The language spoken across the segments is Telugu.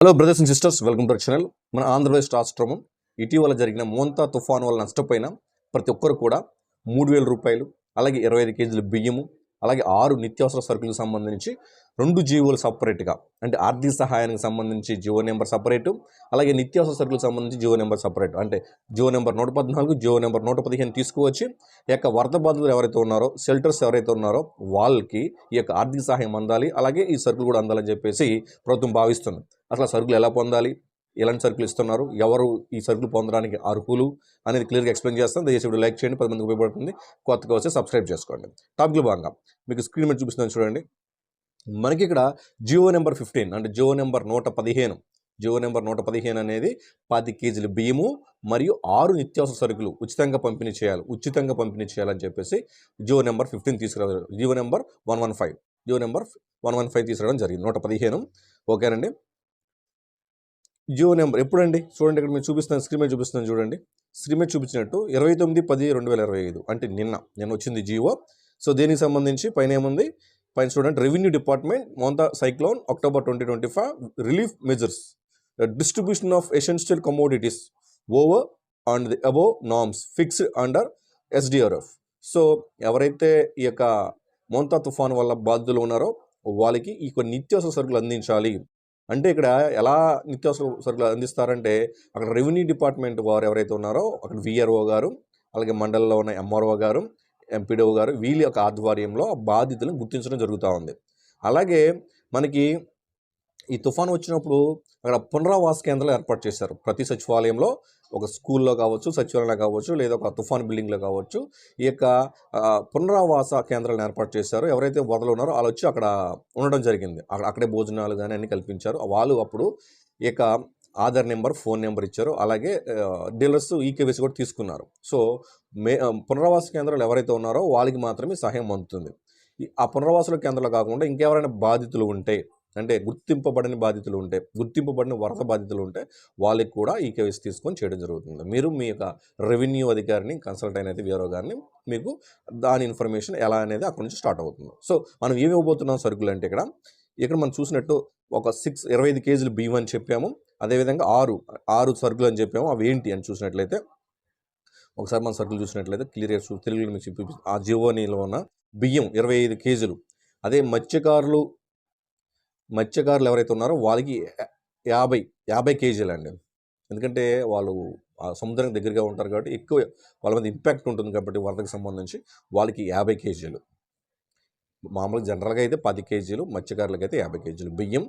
Hello brothers and sisters welcome to channel మన ఆంధ్రప్రదేశ్ రాష్ట్రము ఇటీవల జరిగిన మోంతా తుఫాను వల్ల నష్టపోయిన ప్రతి ఒక్కరు కూడా మూడు వేల రూపాయలు అలాగే ఇరవై ఐదు కేజీల బియ్యము అలాగే ఆరు నిత్యావసర సరుకులకు సంబంధించి రెండు జీవోలు సపరేట్గా అంటే ఆర్థిక సహాయానికి సంబంధించి జియో నెంబర్ సపరేటు అలాగే నిత్యావసర సరుకులకు సంబంధించి జియో నెంబర్ సపరేట్. అంటే జియో నెంబర్ నూట పద్నాలుగు జియో నెంబర్ నూట పదిహేను తీసుకువచ్చి ఈ యొక్క వరద బాధితులు ఎవరైతే ఉన్నారో షెల్టర్స్ ఎవరైతే ఉన్నారో వాళ్ళకి ఈ యొక్క ఆర్థిక సహాయం అందాలి అలాగే ఈ సరుకులు కూడా అందాలని చెప్పేసి ప్రభుత్వం భావిస్తుంది. అసలు సరుకులు ఎలా పొందాలి? ఎలాంటి సరుకులు ఇస్తున్నారు? ఎవరు ఈ సరుకులు పొందడానికి అర్హులు? అనేది క్లియర్గా ఎక్స్ప్లెయిన్ చేస్తాను. దయచేసి వీడియో లైక్ చేయండి. పది మందికి ఉపయోగపడుతుంది. కొత్తగా వస్తే సబ్స్క్రైబ్ చేసుకోండి. టాపిక్లు భాగంగా మీకు స్క్రీన్ మీద చూపిస్తున్నాను చూడండి. మనకి ఇక్కడ జియో నెంబర్ ఫిఫ్టీన్ అంటే జియో నెంబర్ నూట పదిహేను. జియో నెంబర్ నూట పదిహేను అనేది పది కేజీల బియ్యము మరియు ఆరు నిత్యావసర సరుకులు ఉచితంగా పంపిణీ చేయాలి. ఉచితంగా పంపిణీ చేయాలని చెప్పేసి జియో నెంబర్ ఫిఫ్టీన్ తీసుకురావడం GO number one one five. GO number one one five తీసుకురావడం జరిగింది. నూట పదిహేను. ఓకేనండి? జియో నెంబర్ ఎప్పుడండి? చూడండి ఇక్కడ మీరు చూపిస్తున్నాను స్క్రీన్ మీద చూపిస్తున్నాను చూడండి. స్క్రీన్ మీద చూపించినట్టు ఇరవై తొమ్మిది పది రెండు వేల ఇరవై ఐదు. అంటే నిన్న నిన్న వచ్చింది జియో. సో దీనికి సంబంధించి పైన ఏముంది? పైన చూడండి revenue department Montha cyclone October twenty twenty five relief measures distribution of essential commodities over and the above norms fixed under SDRF so ఎవరైతే ఈ యొక్క మోంతా తుఫాన్ వల్ల బాధితులు ఉన్నారో వాళ్ళకి ఈ కొన్ని నిత్యావసర సరుకులు అందించాలి. అంటే ఇక్కడ ఎలా నిత్యావసర సరుకులు అందిస్తారంటే అక్కడ రెవెన్యూ డిపార్ట్మెంట్ వారు ఎవరైతే ఉన్నారో అక్కడ విఆర్ఓ గారు అలాగే మండలంలో ఉన్న ఎంఆర్ఓ గారు ఎంపీడీఓ గారు వీళ్ళ యొక్క ఆధ్వర్యంలో బాధితులను గుర్తించడం జరుగుతూ ఉంది. అలాగే మనకి ఈ తుఫాన్ వచ్చినప్పుడు అక్కడ పునరావాస కేంద్రాలు ఏర్పాటు చేశారు. ప్రతి సచివాలయంలో ఒక స్కూల్లో కావచ్చు సచివాలయంలో కావచ్చు లేదా ఒక తుఫాన్ బిల్డింగ్లో కావచ్చు ఈ యొక్క పునరావాస కేంద్రాలను ఏర్పాటు చేశారు. ఎవరైతే వదలు ఉన్నారో వాళ్ళు వచ్చి అక్కడ ఉండడం జరిగింది. అక్కడ అక్కడే భోజనాలు కానీ అన్ని కల్పించారు. వాళ్ళు అప్పుడు ఈ యొక్క ఆధార్ నెంబర్ ఫోన్ నెంబర్ ఇచ్చారు. అలాగే డీలర్స్ ఈకేవీసీ కూడా తీసుకున్నారు. సో మే పునరావాస కేంద్రాలు ఎవరైతే ఉన్నారో వాళ్ళకి మాత్రమే సహాయం అందుతుంది. ఆ పునరావాసుల కేంద్రాలు కాకుండా ఇంకెవరైనా బాధితులు ఉంటే అంటే గుర్తింపబడని బాధితులు ఉంటే గుర్తింపబడిన వరద బాధితులు ఉంటే వాళ్ళకి కూడా ఈ కేవీసీ తీసుకొని చేయడం జరుగుతుంది. మీరు మీ యొక్క రెవెన్యూ అధికారిని కన్సల్ట్ అయినది వీరో గారిని మీకు దాని ఇన్ఫర్మేషన్ ఎలా అనేది అక్కడ నుంచి స్టార్ట్ అవుతుంది. సో మనం ఏమి ఇవ్వబోతున్నాం సరుకులు అంటే ఇక్కడ ఇక్కడ మనం చూసినట్టు ఒక సిక్స్ ఇరవై ఐదు కేజీలు బియ్యం అని చెప్పాము. అదేవిధంగా ఆరు ఆరు సరుకులు అని చెప్పాము. అవి ఏంటి అని చూసినట్లయితే ఒకసారి మన సరుకులు చూసినట్లయితే క్లియర్గా తెలుగులో మీకు చూపి ఆ జీవోనీలో ఉన్న బియ్యం ఇరవై ఐదు కేజీలు. అదే మత్స్యకారులు మత్స్యకారులు ఎవరైతే ఉన్నారో వాళ్ళకి యాభై యాభై కేజీలు అండి ఎందుకంటే వాళ్ళు ఆ సముద్రం దగ్గరగా ఉంటారు కాబట్టి ఎక్కువ వాళ్ళ మీద ఇంపాక్ట్ ఉంటుంది కాబట్టి వరదకు సంబంధించి వాళ్ళకి యాభై కేజీలు. మామూలుగా జనరల్గా అయితే పది కేజీలు మత్స్యకారులకు అయితే యాభై కేజీలు. బియ్యం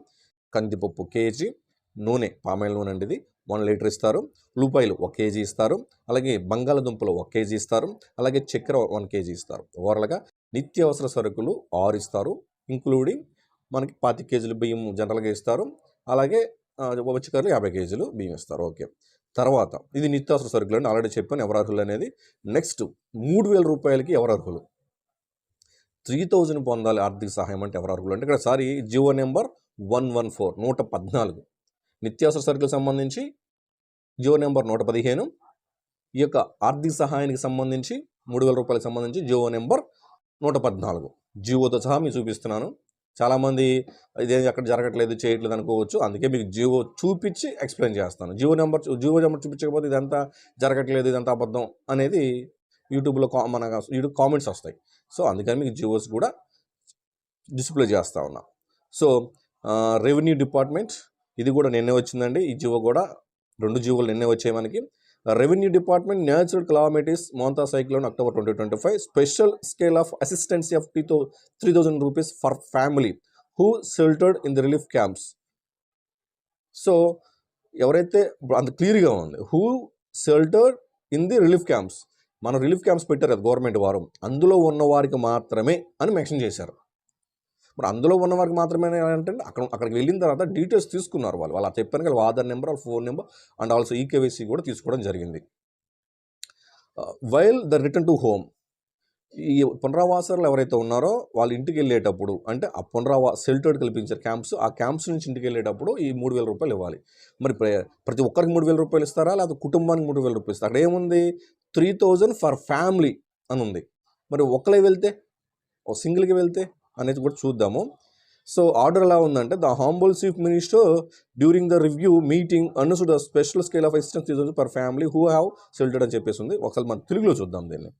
కందిపప్పు కేజీ నూనె పామాయిల్ నూనె అండి ఇది. వన్ లీటర్ ఇస్తారు. ఉల్లిపాయలు ఒక కేజీ ఇస్తారు. అలాగే బంగాళదుంపలు ఒక కేజీ ఇస్తారు. అలాగే చక్కెర వన్ కేజీ ఇస్తారు. ఓవరాల్గా నిత్యావసర సరుకులు ఆరు ఇస్తారు. ఇంక్లూడింగ్ మనకి పాతి కేజీలు బియ్యం జనరల్గా ఇస్తారు. అలాగే ఆ, యాభై కేజీలు బియ్యం ఇస్తారు. ఓకే. తర్వాత ఇది నిత్యావసర సరుకులు అని ఆల్రెడీ చెప్పాను ఎవరు అర్హులు అనేది. నెక్స్ట్ మూడు వేల రూపాయలకి ఎవరు అర్హులు త్రీ థౌజండ్ పొందాలి ఆర్థిక సహాయం అంటే ఎవరు అర్హులు అంటే ఇక్కడ సారి GO number one one four నూట పద్నాలుగు. నిత్యావసర సరుకులకు సంబంధించి జియో నెంబర్ నూట పదిహేను. ఈ యొక్క ఆర్థిక సహాయానికి సంబంధించి మూడు వేల రూపాయలకు సంబంధించి జియో నెంబర్ నూట పద్నాలుగు. జియోతో సహా మీకు చూపిస్తున్నాను. చాలామంది ఇదేం అక్కడ జరగట్లేదు చేయట్లేదు అనుకోవచ్చు. అందుకే మీకు జియో చూపించి ఎక్స్ప్లెయిన్ చేస్తాను. జియో నెంబర్ చూ- జియో నెంబర్ చూపించకపోతే ఇదంతా జరగట్లేదు ఇదంతా అబద్ధం అనేది యూట్యూబ్లో కా మన యూట్యూబ్ కామెంట్స్ వస్తాయి. సో అందుకని మీకు జియోస్ కూడా డిస్ప్లే చేస్తూ ఉన్నా. సో రెవెన్యూ డిపార్ట్మెంట్ ఇది కూడా నిన్నే వచ్చిందండి. ఈ జియో కూడా రెండు జియోలు నిన్నే వచ్చాయి మనకి. Revenue department natural calamities Montha cyclone October twenty twenty five. Special scale of assistance of the three thousand rupees for family who sheltered in the relief camps. So ఎవరైతే అంత క్లియర్గా ఉంది who sheltered in the relief camps. మన రిలీఫ్ క్యాంప్స్ పెట్టారు కదా గవర్నమెంట్ వారు. అందులో ఉన్న వారికి మాత్రమే అని మెన్షన్ చేశారు. ఇప్పుడు అందులో ఉన్న వారికి మాత్రమే అంటే అక్కడ అక్కడికి వెళ్ళిన తర్వాత డీటెయిల్స్ తీసుకున్నారు వాళ్ళు. వాళ్ళు చెప్పాను కదా ఆధార్ నెంబర్ వాళ్ళ phone number and also eKYC కూడా తీసుకోవడం జరిగింది. While the return to home ఈ పునరావాసాలు ఎవరైతే ఉన్నారో వాళ్ళు ఇంటికి వెళ్ళేటప్పుడు అంటే ఆ పునరావా షెల్టర్డ్ కల్పించారు క్యాంప్స్ ఆ క్యాంప్స్ నుంచి ఇంటికి వెళ్ళేటప్పుడు ఈ మూడు వేల రూపాయలు ఇవ్వాలి. మరి ప్ర- ప్రతి ఒక్కరికి మూడు వేల రూపాయలు ఇస్తారా? లేదా కుటుంబానికి మూడు వేల రూపాయలు ఇస్తారా? అక్కడ ఏముంది? త్రీ థౌజండ్ ఫర్ ఫ్యామిలీ అని ఉంది. మరి ఒక్కరే వెళ్తే? ఒక సింగిల్కి వెళ్తే? అనేది కూడా చూద్దాము. సో ఆర్డర్ ఎలా ఉందంటే the humble chief minister during the review meeting understood special scale of assistance తీసుకుంది per family who have sheltered అని చెప్పేసి ఉంది ఒకసారి మనం తెలుగులో చూద్దాం దీన్ని.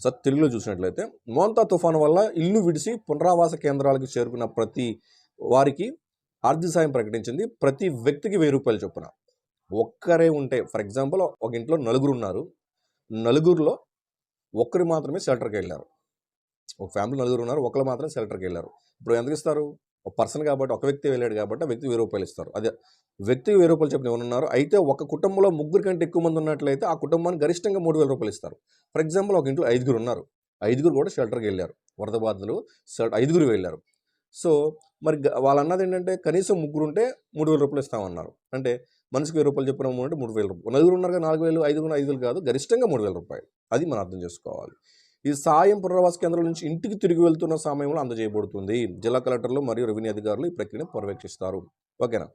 సార్ తెలుగులో చూసినట్లయితే మోంతా తుఫాను వల్ల ఇల్లు విడిచి పునరావాస కేంద్రాలకు చేరుకున్న ప్రతి వారికి ఆర్థిక సాయం ప్రకటించింది. ప్రతి వ్యక్తికి వెయ్యి రూపాయలు చొప్పున. ఒక్కరే ఉంటే ఫర్ ఎగ్జాంపుల్ ఒక ఇంట్లో నలుగురు ఉన్నారు. నలుగురిలో ఒక్కరు మాత్రమే షెల్టర్కి వెళ్ళారు. ఒక ఫ్యామిలీ నలుగురు ఉన్నారు ఒకరు మాత్రం షెల్టర్కి వెళ్ళారు. ఇప్పుడు ఎందుకు ఇస్తారు? ఒక పర్సన్ కాబట్టి ఒక వ్యక్తి వెళ్ళాడు కాబట్టి ఆ వ్యక్తి వెయ్యి రూపాయలు ఇస్తారు. అదే వ్యక్తికి వెయ్యి రూపాయలు చెప్పిన ఉన్నారు? అయితే ఒక కుటుంబంలో ముగ్గురు కంటే ఎక్కువ మంది ఉన్నట్లయితే ఆ కుటుంబానికి గరిష్టంగా మూడు వేల రూపాయలు ఇస్తారు. ఫర్ ఎగ్జాంపుల్ ఒక ఇంట్లో ఐదుగురు ఉన్నారు. ఐదుగురు కూడా షెల్టర్కి వెళ్ళారు. వరద బాధలు ఐదుగురు వెళ్ళారు. సో మరి గ- వాళ్ళు అన్నది ఏంటంటే కనీసం ముగ్గురు ఉంటే మూడు వేల రూపాయలు ఇస్తామన్నారు. అంటే మనిషికి వెయ్యి రూపాయలు చెప్పిన అంటే మూడు వేల రూపాయలు నలుగురు ఉన్నారు నాలుగు వేలు ఐదుగురు ఐదు వేలు కాదు గరిష్టంగా మూడు వేల రూపాయలు. అది మనం అర్థం చేసుకోవాలి. ఈ సాయం పునరావాస కేంద్రం నుంచి ఇంటికి తిరిగి వెళ్తున్న సమయంలో అందజేయబడుతుంది. జిల్లా కలెక్టర్లు మరియు రెవెన్యూ అధికారులు ఈ ప్రక్రియను పర్యవేక్షిస్తారు. ఓకేనా?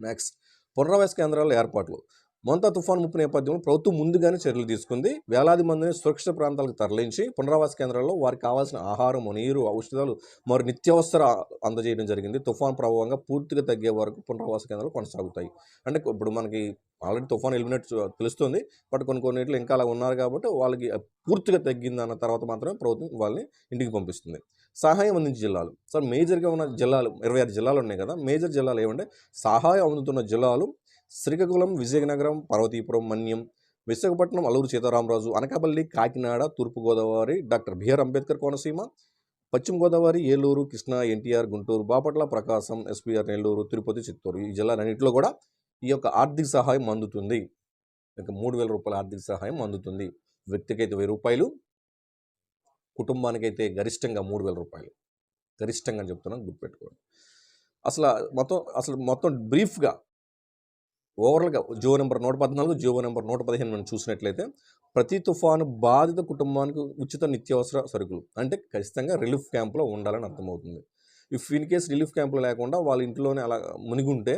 నెక్స్ట్. పునరావాస కేంద్రాల ఏర్పాట్లు. మొంతా తుఫాన్ ముప్పు నేపథ్యంలో ప్రభుత్వం ముందుగానే చర్యలు తీసుకుంది. వేలాది మందిని సురక్షిత ప్రాంతాలకు తరలించి పునరావాస కేంద్రాల్లో వారికి కావాల్సిన ఆహారం నీరు ఔషధాలు మరి నిత్యావసర అందజేయడం జరిగింది. తుఫాన్ ప్రభావంగా పూర్తిగా తగ్గే వరకు పునరావాస కేంద్రాలు కొనసాగుతాయి. అంటే ఇప్పుడు మనకి ఆల్రెడీ తుఫాన్ వెళ్ళినట్టు తెలుస్తుంది. బట్ కొన్ని కొన్నిట్లో ఇంకా అలా ఉన్నారు కాబట్టి వాళ్ళకి పూర్తిగా తగ్గింది అన్న తర్వాత మాత్రమే ప్రభుత్వం వాళ్ళని ఇంటికి పంపిస్తుంది. సహాయం అందించే జిల్లాలు. సార్ మేజర్గా ఉన్న జిల్లాలు ఇరవై ఆరు జిల్లాలు ఉన్నాయి కదా. మేజర్ జిల్లాలు ఏమంటే సహాయం అందుతున్న జిల్లాలు Srikakulam Vizianagaram Parvathipuram Manyam Visakhapatnam Alluri Sitaramaraju Anakapalli Kakinada Thurpu Godavari doctor BR Ambedkar Konaseema Paschima Godavari Eluru Krishna NTR Guntur Bapatla Prakasam SPR Nellore Tirupati Chittoor ఈ జిల్లాలన్నింటిలో కూడా ఈ యొక్క ఆర్థిక సహాయం అందుతుంది. ఇక మూడు వేల రూపాయల ఆర్థిక సహాయం అందుతుంది. వ్యక్తికైతే వెయ్యి రూపాయలు కుటుంబానికైతే గరిష్టంగా మూడు వేల రూపాయలు. గరిష్టంగా అని చెప్తున్నాను గుర్తుపెట్టుకోండి. అసలు మొత్తం అసలు మొత్తం బ్రీఫ్గా ఓవరాల్గా జియో నెంబర్ నూట పద్నాలుగు జియో నెంబర్ నూట పదిహేను మనం చూసినట్లయితే ప్రతి తుఫాను బాధిత కుటుంబానికి ఉచిత నిత్యావసర సరుకులు అంటే ఖచ్చితంగా రిలీఫ్ క్యాంప్లో ఉండాలని అర్థమవుతుంది. ఇఫ్ ఇన్ కేస్ రిలీఫ్ క్యాంపులో లేకుండా వాళ్ళ ఇంట్లోనే అలా మునిగుంటే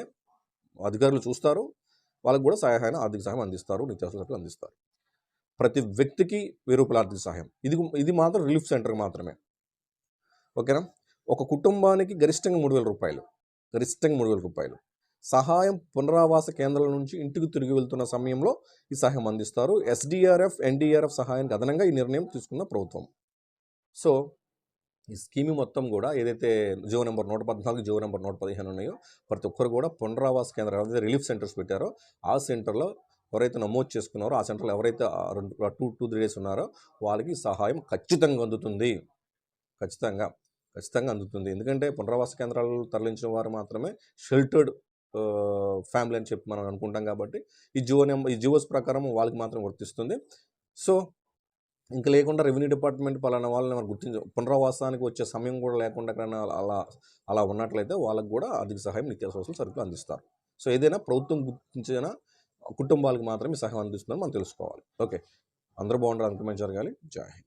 అధికారులు చూస్తారు వాళ్ళకు కూడా సహాయాన్ని ఆర్థిక సహాయం అందిస్తారు నిత్యావసర సరుకులు అందిస్తారు. ప్రతి వ్యక్తికి వెయ్యి రూపాయల ఆర్థిక సహాయం. ఇది ఇది మాత్రం రిలీఫ్ సెంటర్కి మాత్రమే. ఓకేనా? ఒక కుటుంబానికి గరిష్టంగా మూడు వేల రూపాయలు గరిష్టంగా మూడు వేల రూపాయలు. సహాయం పునరావాస కేంద్రాల నుంచి ఇంటికి తిరిగి వెళ్తున్న సమయంలో ఈ సహాయం అందిస్తారు. ఎస్డిఆర్ఎఫ్ ఎన్డీఆర్ఎఫ్ సహాయానికి అదనంగా ఈ నిర్ణయం తీసుకున్న ప్రభుత్వం. సో ఈ స్కీమ్ మొత్తం కూడా ఏదైతే జియో నెంబర్ నూట పద్నాలుగు జియో నెంబర్ నూట పదిహేను ఉన్నాయో ప్రతి ఒక్కరు కూడా పునరావాస కేంద్రాలు ఏదైతే రిలీఫ్ సెంటర్స్ పెట్టారో ఆ సెంటర్లో ఎవరైతే నమోదు చేసుకున్నారో ఆ సెంటర్లో ఎవరైతే ఆ రెండు టూ టూ త్రీ డేస్ ఉన్నారో వాళ్ళకి సహాయం ఖచ్చితంగా అందుతుంది. ఖచ్చితంగా ఖచ్చితంగా అందుతుంది. ఎందుకంటే పునరావాస కేంద్రాలు తరలించిన వారు మాత్రమే షెల్టర్డ్ ఫ్యామిలీ అని చెప్పి మనం అనుకుంటాం కాబట్టి ఈ జియో నెంబర్ ఈ జియోస్ ప్రకారం వాళ్ళకి మాత్రం వర్తిస్తుంది సో ఇంకా లేకుండా రెవెన్యూ డిపార్ట్మెంట్ పలానా వాళ్ళని మనం గుర్తించ పునరావాసానికి వచ్చే సమయం కూడా లేకుండా ఎక్కడైనా అలా అలా ఉన్నట్లయితే వాళ్ళకు కూడా ఆర్థిక సహాయం నిత్యావసర సరుకులు అందిస్తారు. సో ఏదైనా ప్రభుత్వం గుర్తించిన కుటుంబాలకు మాత్రమే సహాయం అందిస్తుందని మనం తెలుసుకోవాలి. ఓకే. అందరూ బాగుండాలి అంత జరగాలి. జై